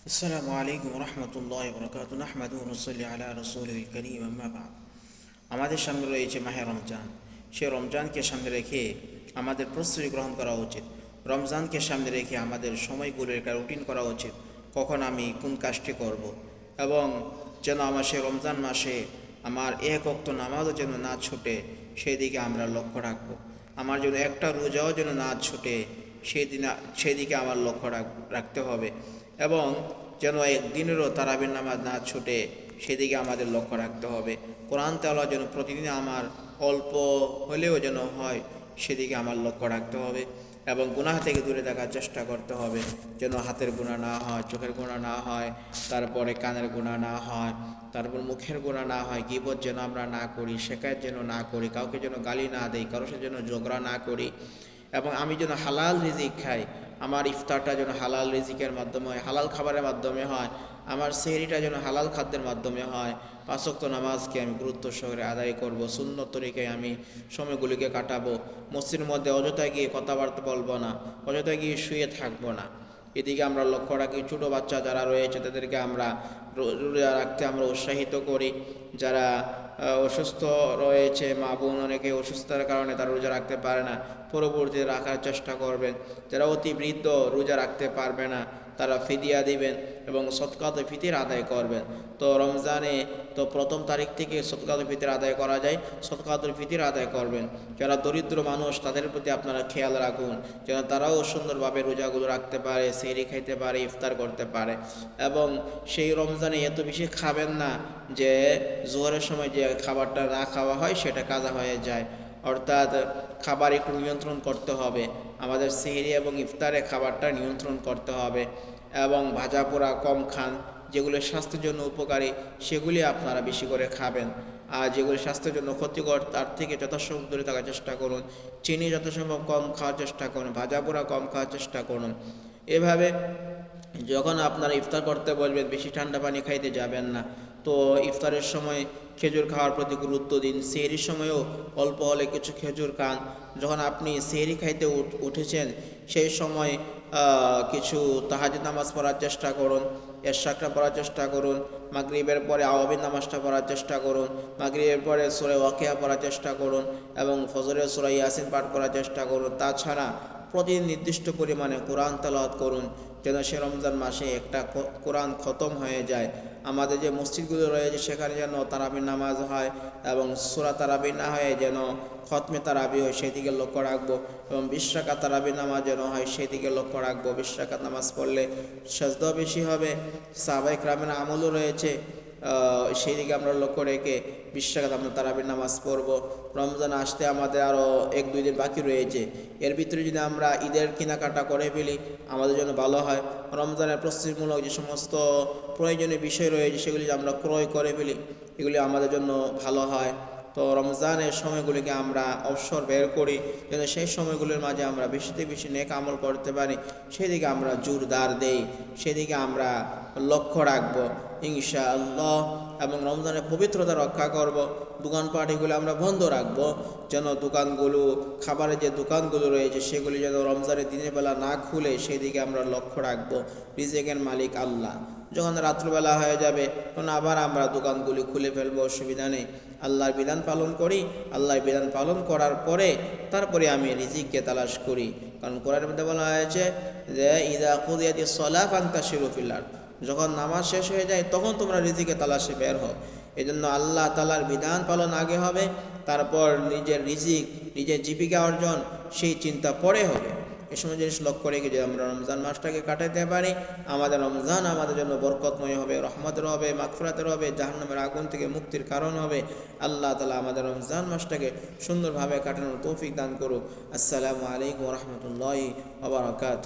السلام عليكم ورحمة الله وبركاته نحمد ونصلي على رسوله الكريم أما بعد আমাদের সামনে রয়েছে মাহে রমজান সেই রমজানকে সামনে রেখে আমাদের প্রস্তুতি গ্রহণ করা উচিত রমজানকে সামনে রেখে আমাদের সময়গুলোর একটা রুটিন করা উচিত কখন আমি কোন কাজটি করব। এবং যেন আমার সেই রমজান মাসে আমার এক অক্ত নামাজও যেন না ছুটে সেই দিকে আমরা লক্ষ্য রাখবো আমার জন্য একটা রোজাও যেন না ছুটে সেই দিন সেদিকে আমার লক্ষ্য রাখ- রাখতে হবে এবং যেন একদিনেরও তারাবির নামাজ না ছুটে, সেদিকে আমাদের লক্ষ্য রাখতে হবে। কোরআন তেলা যেন প্রতিদিন আমার অল্প হলেও যেন হয়, সেদিকে আমার লক্ষ্য রাখতে হবে এবং গুনাহ থেকে দূরে থাকার চেষ্টা করতে হবে। যেন হাতের গুণা না হয়, চোখের গুণা না হয়, তারপরে কানের গুণা না হয়, তারপর মুখের গুণা না হয়, গিবত যেন আমরা না করি, শেখায়ত যেন না করি, কাউকে যেন গালি না দেই, কারোর সাথে যেন ঝগড়া না করি এবং আমি যেন হালাল রিজিক খাই আমার ইফতারটা যেন হালাল রিজিকের মাধ্যমে হয়, হালাল খাবারের মাধ্যমে হয়, আমার সেহরিটা যেন হালাল খাদ্যের মাধ্যমে হয় পাঁচক্ত নামাজকে আমি গুরুত্ব সহকারে আদায় করব শূন্য তরিকে আমি সময়গুলিকে কাটাবো, মসজিদের মধ্যে অযথায় গিয়ে কথাবার্তা বলব না, অযথায় গিয়ে শুয়ে থাকব না। এদিকে আমরা লক্ষ্য রাখি, ছোটো বাচ্চা যারা রয়েছে তাদেরকে আমরা রোজা রাখতে আমরা উৎসাহিত করি। যারা অসুস্থ রয়েছে, মা বোন অনেকে অসুস্থতার কারণে তারা রোজা রাখতে পারে না, পরবর্তীতে রাখার চেষ্টা করবেন। যারা অতি বৃদ্ধ রোজা রাখতে পারবে না তারা ফিদিয়া দিবেন এবং সৎকাত ফিতির আদায় করবেন। তো রমজানে তো প্রথম তারিখ থেকে সৎকাত ফিতির আদায় করা যায় সৎকাতুল ফিতির আদায় করবেন। যারা দরিদ্র মানুষ, তাদের প্রতি আপনারা খেয়াল রাখুন যেন তারাও সুন্দরভাবে রোজাগুলো রাখতে পারে সেরি খাইতে পারে, ইফতার করতে পারে। এবং সেই রমজানে এত বেশি খাবেন না যে, জোহরের সময় যে খাবারটা না খাওয়া হয়, সেটা কাজা হয়ে যায়। অর্থাৎ খাবার একটু নিয়ন্ত্রণ করতে হবে। আমাদের সেহরি এবং ইফতারে খাবারটা নিয়ন্ত্রণ করতে হবে এবং ভাজা পোড়া কম খান, যেগুলো স্বাস্থ্যের জন্য উপকারী, সেগুলি আপনারা বেশি করে খাবেন। আর যেগুলি স্বাস্থ্যের জন্য ক্ষতিকর, তার থেকে যথাসম্ভব দূরে থাকার চেষ্টা করুন। চিনি যথাসম্ভব কম খাওয়ার চেষ্টা করুন, ভাজা পোড়া কম খাওয়ার চেষ্টা করুন। এভাবে যখন আপনারা ইফতার করতে বলবেন বেশি ঠান্ডা পানি খাইতে যাবেন না। তো ইফতারের সময় খেজুর খাওয়ার প্রতি গুরুত্ব দিন। সেহরির সময়ও অল্প হলে কিছু খেজুর খান। যখন আপনি সেহরি খাইতে উঠ- উঠেছেন, সেই সময় কিছু তাহাজ নামাজ পড়ার চেষ্টা করুন এরশাকটা পড়ার চেষ্টা করুন, মাগরিবের পরে আওয়াবিন নামাজটা পড়ার চেষ্টা করুন, মাগরিবের পরে সুরে ওয়াকিয়া পড়ার চেষ্টা করুন এবং ফজরের সুরা ইয়াসিন পাঠ করার চেষ্টা করুন। তাছাড়া প্রতিদিন নির্দিষ্ট পরিমাণে কোরআন তেলাওয়াত করুন, যেন সে রমজান মাসে একটা কোরআন খতম হয়ে যায়। আমাদের যে মসজিদগুলো রয়েছে, সেখানে যেন তারাবির নামাজ হয় এবং সুরা তারাবি না হয়ে যেন খতমে তারাবি হয় সেদিকে লক্ষ্য রাখব। এবং বিশ্বাকাত তারাবি নামাজ যেন হয় সেদিকে লক্ষ্য রাখব। বিশ্বাকাত নামাজ পড়লে সাজদাও বেশি হবে। সাহাবাই রামের আমলও রয়েছে। সেই দিকে আমরা লক্ষ্য রেখে বিশ্বাকাত আমরা তারাবির নামাজ পড়ব। রমজান আসতে আমাদের আরও এক, দুই দিন বাকি রয়েছে। এর ভিতরে যদি আমরা ঈদের কেনাকাটা করে ফেলি, আমাদের জন্য ভালো হয়। রমজানের প্রস্তুতিমূলক যে সমস্ত প্রয়োজনীয় বিষয় রয়েছে, সেগুলি আমরা ক্রয় করে ফেলি, এগুলি আমাদের জন্য ভালো হয়। তো রমজানের সময়গুলিকে আমরা অবসর বের করি যেন সেই সময়গুলির মাঝে আমরা বেশিতে বেশি নেক আমল করতে পারি। সেদিকে আমরা জোরদার দেই, সেদিকে আমরা লক্ষ্য রাখব ইনশা আল্লাহ এবং রমজানের পবিত্রতা রক্ষা করব, দোকানপাটিগুলো আমরা বন্ধ রাখব, যেন দোকানগুলো, খাবারের যে দোকানগুলো রয়েছে, সেগুলি যেন রমজানের দিনের বেলা না খুলে, সেদিকে আমরা লক্ষ্য রাখব। রিজেকের মালিক আল্লাহ। যখন রাত্রবেলা হয়ে যাবে, তখন আবার আমরা দোকানগুলি খুলে ফেলব, অসুবিধা নেই। আল্লাহর বিধান পালন করি। আল্লাহর বিধান পালন করার পরে তারপরে আমি রিজিককে তালাশ করি। কারণ কোরআনের মধ্যে বলা হয়েছে যে, ইদা কুদিয়াতি সলা ফান্তা শিরুফিল্লার যখন নামাজ শেষ হয়ে যায়, তখন তোমরা রিজিকে তালাশে বের হও। এই জন্য আল্লাহ তালার বিধান পালন আগে হবে, তারপর নিজের রিজিক, নিজের জীবিকা অর্জন, সেই চিন্তা পরে হবে। এই সময় জিনিস লক্ষ্য রেখে যে আমরা রমজান মাসটাকে কাটাতে পারি, আমাদের রমজান আমাদের জন্য বরকতময় হবে, রহমতের হবে মাকফরাতের হবে, জাহান্নামের আগুন থেকে মুক্তির কারণ হবে। আল্লাহ তালা আমাদের রমজান মাসটাকে সুন্দরভাবে কাটানোর তৌফিক দান করুক। আসসালামু আলাইকুম রহমতুল্লাহ আবরকাত